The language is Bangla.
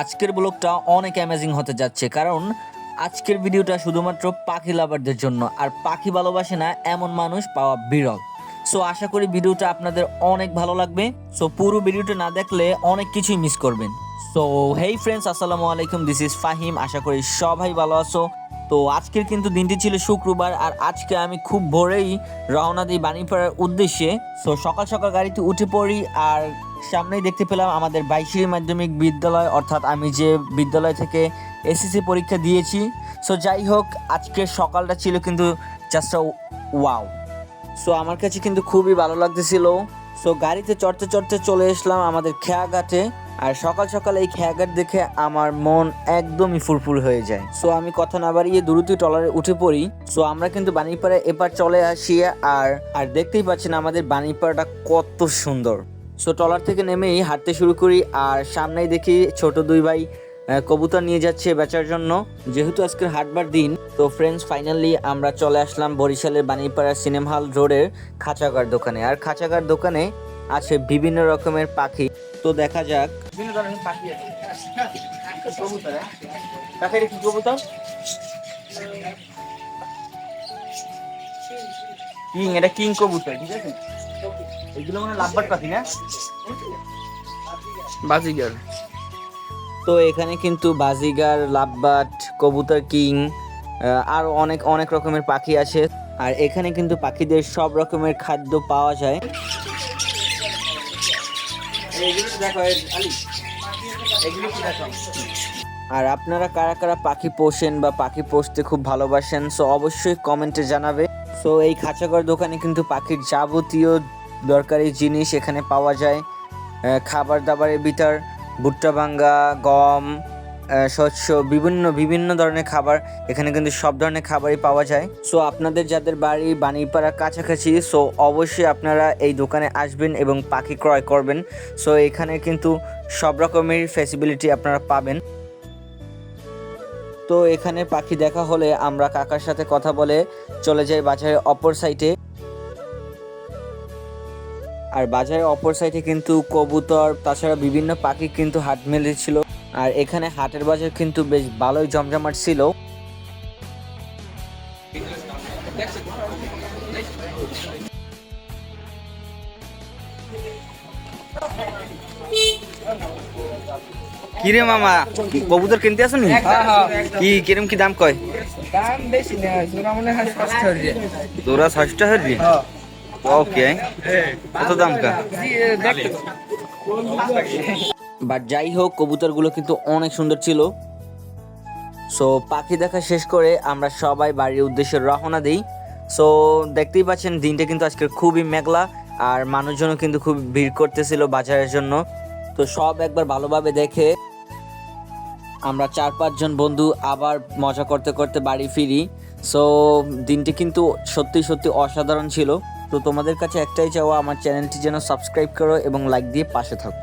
আজকের ব্লগটা অনেক অ্যামেজিং হতে যাচ্ছে, কারণ আজকের ভিডিওটা শুধুমাত্র পাখি লাভারদের জন্য, আর পাখি ভালোবাসে না এমন মানুষ পাওয়া বিরল। সো আশা করি ভিডিওটা আপনাদের অনেক ভালো লাগবে। সো পুরো ভিডিওটা না দেখলে অনেক কিছুই মিস করবেন। সো হেই ফ্রেন্ডস আসসালামু আলাইকুম দিস ইজ ফাহিম। আশা করি সবাই ভালো আছো। তো, আজকের কিন্তু দিনটি ছিল শুক্রবার, আর আজকে আমি খুব ভোরেই রওনা দিই বাণীপাড়ার উদ্দেশ্যে। সো সকাল সকাল গাড়িতে উঠে পড়ি, আর সামনেই দেখতে পেলাম আমাদের বাইশিরি মাধ্যমিক বিদ্যালয়, অর্থাৎ আমি যে বিদ্যালয় থেকে এসএসসি পরীক্ষা দিয়েছি। সো যাই হোক আজকের সকালটা ছিল কিন্তু জাস্ট ওয়াও সো আমার কাছে কিন্তু খুবই ভালো লাগতেছিল। সো গাড়িতে চড়তে চড়তে চলে এসলাম আমাদের খেয়াঘাটে। আর সকাল সকাল এই খেয়াঘাট দেখে আমার মন একদমই ফুরফুর হয়ে যায়। সো আমি কথা না বাড়িয়ে দ্রুত টলারে উঠে পড়ি। সো আমরা কিন্তু বাণীপাড়া এপার চলে আসি আর আর দেখতেই পাচ্ছেন আমাদের বাণীপাড়াটা কত সুন্দর। সো ট্রলার থেকে নেমেই হাঁটতে শুরু করি আর সামনেই দেখি ছোট দুই ভাই কবুতর নিয়ে যাচ্ছে বেচার জন্য। যেহেতু আজকের হাটবার দিন, তো ফ্রেন্ডস ফাইনালি আমরা চলে আসলাম বরিশালের বাণীপাড়া সিনেমা হল রোডের খাঁচাগার দোকানে। আর খাঁচাগার দোকানে আছে বিভিন্ন রকমের পাখি। তো দেখা যাক। বিভিন্ন ধরনের পাখি আছে। কবুতর হ্যাঁ? কিং, এটা কিং কবুতর, ঠিক আছে? এগুলো মানে পাখি না? বাজিগার। তো এখানে কিন্তু বাজিগার লাভবাট কবুতর কিং আরও অনেক অনেক রকমের পাখি আছে। আর এখানে কিন্তু পাখিদের সব রকমের খাদ্য পাওয়া যায়। আর আপনারা কারা কারা পাখি পোষেন বা পাখি পোষতে খুব ভালোবাসেন সো অবশ্যই কমেন্টে জানাবে। সো এই খাঁচাঘর দোকানে কিন্তু পাখির যাবতীয় দরকারি জিনিস এখানে পাওয়া যায়। খাবার দাবারের ভিতর ভুট্টা ভাঙ্গা, গম শস্য, বিভিন্ন বিভিন্ন ধরনের খাবার এখানে কিন্তু সব ধরনের খাবারই পাওয়া যায়। সো আপনাদের যাদের বাড়ি বাণীপাড়া কাছাকাছি সো অবশ্যই আপনারা এই দোকানে আসবেন এবং পাখি ক্রয় করবেন। সো এখানে কিন্তু সব রকমের ফেসিবিলিটি আপনারা পাবেন। তো, এখানে পাখি দেখা হলে আমরা কাকার সাথে কথা বলে চলে যাই বাজারের অপর সাইডে আর বাজারের অপর সাইডে কিন্তু কবুতর তাছাড়া বিভিন্ন পাখি কিন্তু হাট মেলেছিল। আর এখানে হাটের বাজার কিন্তু বেশ ভালোই জমজমাট ছিল। কিরে মামা কবুতর কিনতে আসো নি কি কিরম কি দাম কয়? দাম বেশি না জোড়া মনে হয় ষষ্ঠ হয়ে তোরা ষষ্ঠ হরি ওকে বাট যাই হোক, কবুতরগুলো কিন্তু অনেক সুন্দর ছিল। সো পাখি দেখা শেষ করে আমরা সবাই বাড়ির উদ্দেশ্যে রওনা দিই। সো দেখতেই পাচ্ছেন, দিনটা কিন্তু আজকে খুবই মেঘলা আর মানুষজনও কিন্তু খুব ভিড় করতেছিল বাজারের জন্য। তো সব একবার ভালোভাবে দেখে আমরা চার পাঁচজন বন্ধু আবার মজা করতে করতে বাড়ি ফিরি। সো দিনটি কিন্তু সত্যি সত্যি অসাধারণ ছিল। তো তোমাদের কাছে একটাই চাওয়া, আমার চ্যানেলটি যেন সাবস্ক্রাইব করো এবং লাইক দিয়ে পাশে থাকো।